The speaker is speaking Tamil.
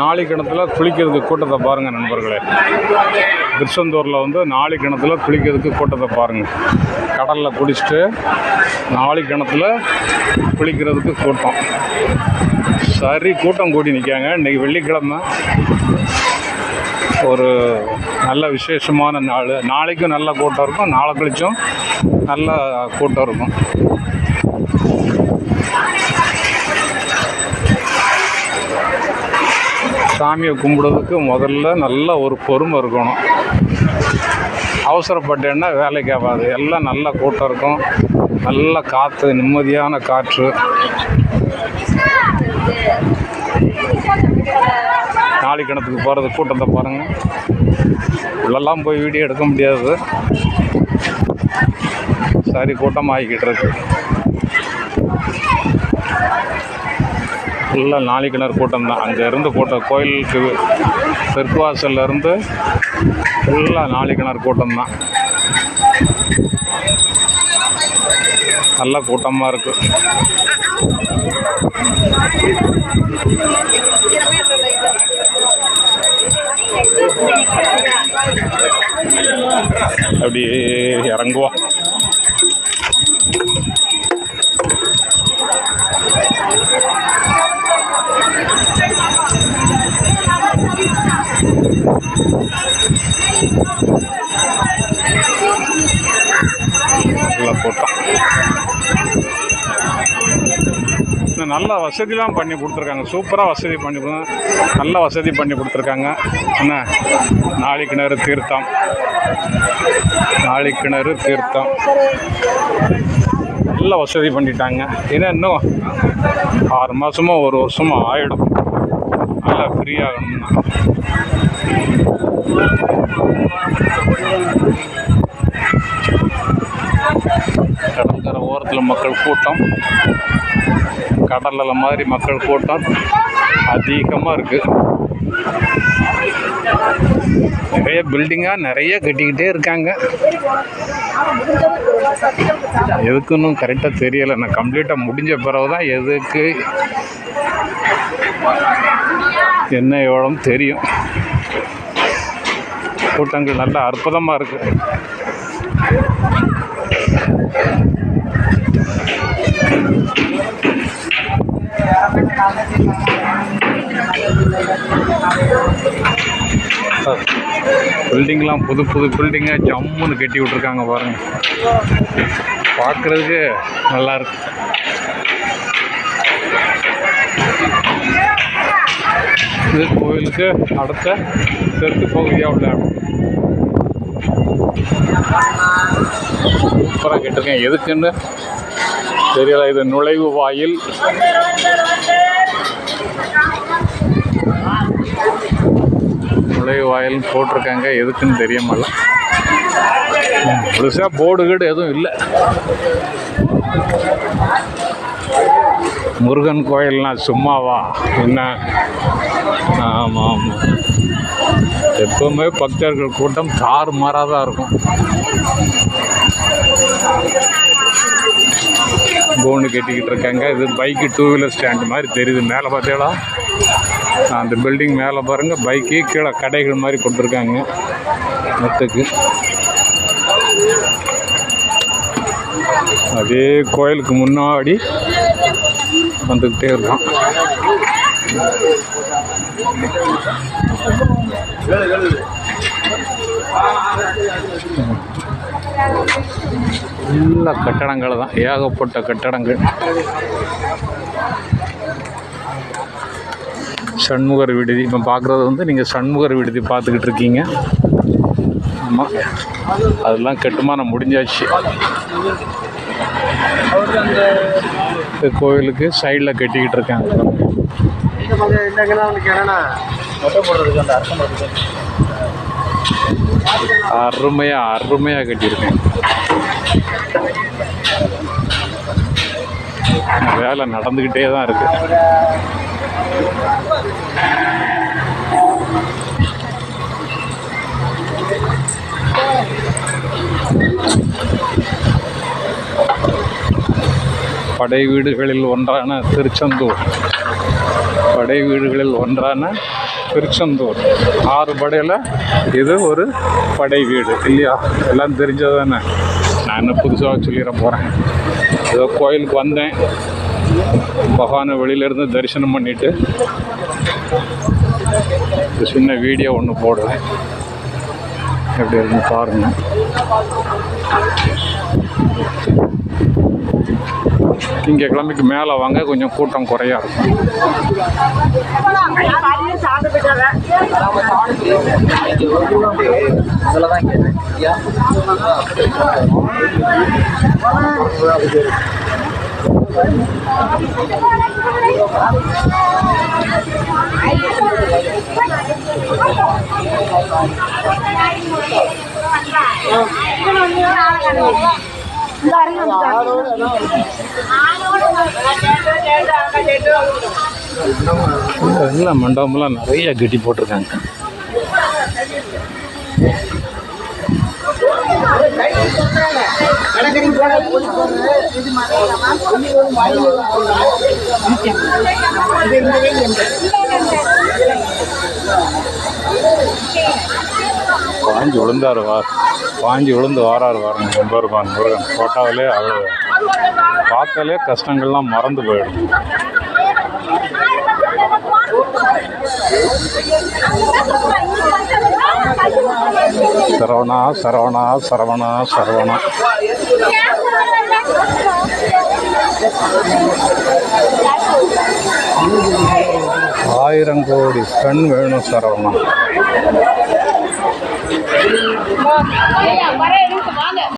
நாளை கிணத்துல குளிக்கிறதுக்கு கூட்டத்தை பாருங்கள் நண்பர்களே. திருச்செந்தூரில் வந்து நாளை கிணத்துல குளிக்கிறதுக்கு கூட்டத்தை பாருங்கள் கடலில் குடிச்சிட்டு நாளை கிணத்துல குளிக்கிறதுக்கு கூட்டம். சரி கூட்டம் கூடி நிற்காங்க இன்றைக்கி வெள்ளிக்கிழமை. ஒரு நல்ல விசேஷமான நாள். நாளைக்கும் நல்ல கூட்டம் இருக்கும். நாளை கழிச்சும் நல்ல கூட்டம் இருக்கும். சாமியை கும்பிடுறதுக்கு முதல்ல நல்ல ஒரு பொறுமை இருக்கணும். அவசரப்பட்டேன்னா வேலைக்கு ஆகாது. எல்லாம் நல்ல கூட்டம் இருக்கும். நல்ல காற்று நிம்மதியான காற்று. நாளை கிணத்துக்கு போகிறது கூட்டத்தை பாருங்கள் உள்ளெல்லாம் போய் வீடியோ எடுக்க முடியாது. சரி கூட்டமாகிக்கிட்டு இருக்கு. ஃபுல்லாக நாளை கிணறு கூட்டம் தான். அங்கேருந்து கூட்டம் கோயிலுக்கு தெற்குவாசல்ல இருந்து ஃபுல்லாக நாளை கிணறு கூட்டம் தான். நல்ல கூட்டமாக இருக்குது அப்படி இறங்குவோம். நல்லா இன்னும் நல்ல வசதிலாம் பண்ணி கொடுத்துருக்காங்க. சூப்பராக வசதி பண்ணி கொடுங்க நல்ல வசதி பண்ணி கொடுத்துருக்காங்க. என்ன நாளை கிணறு தீர்த்தம். நாளை கிணறு தீர்த்தம். நல்ல வசதி பண்ணிட்டாங்க. ஏன்னா இன்னும் ஆறு மாதமோ ஒரு வருஷமோ ஆகிடும் நல்லா ஃப்ரீ ஆகணும்னா கடற்கரை ஓரத்தில் மக்கள் கூட்டம். கடலில் மாதிரி மக்கள் கூட்டம் அதிகமாக இருக்குது நிறைய பில்டிங்காக நிறைய கட்டிக்கிட்டே இருக்காங்க. எதுக்குன்னு கரெக்டாக தெரியலை. நான் கம்ப்ளீட்டாக முடிஞ்ச பிறகு தான் எதுக்கு என்ன எவ்வளோன்னு தெரியும். கூட்டங்கள் நல்ல அற்புதமாக இருக்குது பில்டிங்லாம் புது புது பில்டிங்காக ஜம்முன்னு கட்டி விட்ருக்காங்க பாருங்கள் பார்க்குறதுக்கு நல்லா இது கோயிலுக்கு அடுத்த தெற்கு பகுதியாக உள்ள இடம் சூப்பராக கேட்டிருக்கேன் எதுக்குன்னு தெரியல. இது நுழைவு வாயில். நுழைவு வாயில் போட்டிருக்காங்க. எதுக்குன்னு தெரிய புதுசாக முழுசாக போர்டு கீடு எதுவும் இல்லை. முருகன் கோயில்னா சும்மாவா? என்ன? ஆமாம் ஆமாம் எப்பவுமே பக்தர்கள் கூட்டம் தாறுமாறாக தான் இருக்கும். போனு கட்டிக்கிட்டு இருக்காங்க. இது பைக்கு டூ வீலர் ஸ்டாண்டு மாதிரி தெரியுது. மேலே பார்த்தீங்களா அந்த பில்டிங் மேலே பாருங்கள் பைக்கு கீழே கடைகள் மாதிரி கொடுத்துருக்காங்க. மொத்தக்கு அதே கோயிலுக்கு முன்னாடி வந்துக்கிட்டே இருக்கான். எல்லா கட்டடங்கள் தான். ஏகப்பட்ட கட்டடங்கள். சண்முகர் விடுதி. இப்போ பார்க்குறது வந்து நீங்கள் சண்முகர் விடுதி பார்த்துக்கிட்டு இருக்கீங்க. ஆமாம் அதெல்லாம் கட்டுமானம் முடிஞ்சாச்சு. கோவிலுக்கு சைடில் கட்டிக்கிட்டு இருக்காங்க. அருமையாக அருமையாக கட்டியிருக்கேன் வேலை நடந்துக்கிட்டே தான் இருக்கு. படை வீடுகளில் ஒன்றான திருச்செந்தூர். படை வீடுகளில் ஒன்றான திருச்செந்தூர். ஆறு படையில் இது ஒரு படை வீடு இல்லையா? எல்லாம் தெரிஞ்சது தானே நான் என்ன புதுசாக சொல்லிட போகிறேன் ஏதோ கோயிலுக்கு வந்தேன். பகவானை வெளியிலேருந்து தரிசனம் பண்ணிவிட்டு ஒரு சின்ன வீடியோ ஒன்று போடுவேன் எப்படி இருந்து பாருங்கள் இங்கே கிழமைக்கு மேலே வாங்க கொஞ்சம் கூட்டம் குறையா இருக்கும் எல்லாம் மண்டபம்லாம் நிறைய கட்டி போட்டிருக்காங்க. இது பாஞ்சு விழுந்தார் வா. பாஞ்சு விழுந்து வாரார் வாருங்க ரொம்ப இருப்பான் முருகன். போட்டாவிலே அவ்வளோ பார்த்தாலே கஷ்டங்கள்லாம் மறந்து போயிடும். சரவணா சரவணா சரவணா சரவணா. ஆயிரம் கோடி கண் வேணும் சார் அவங்க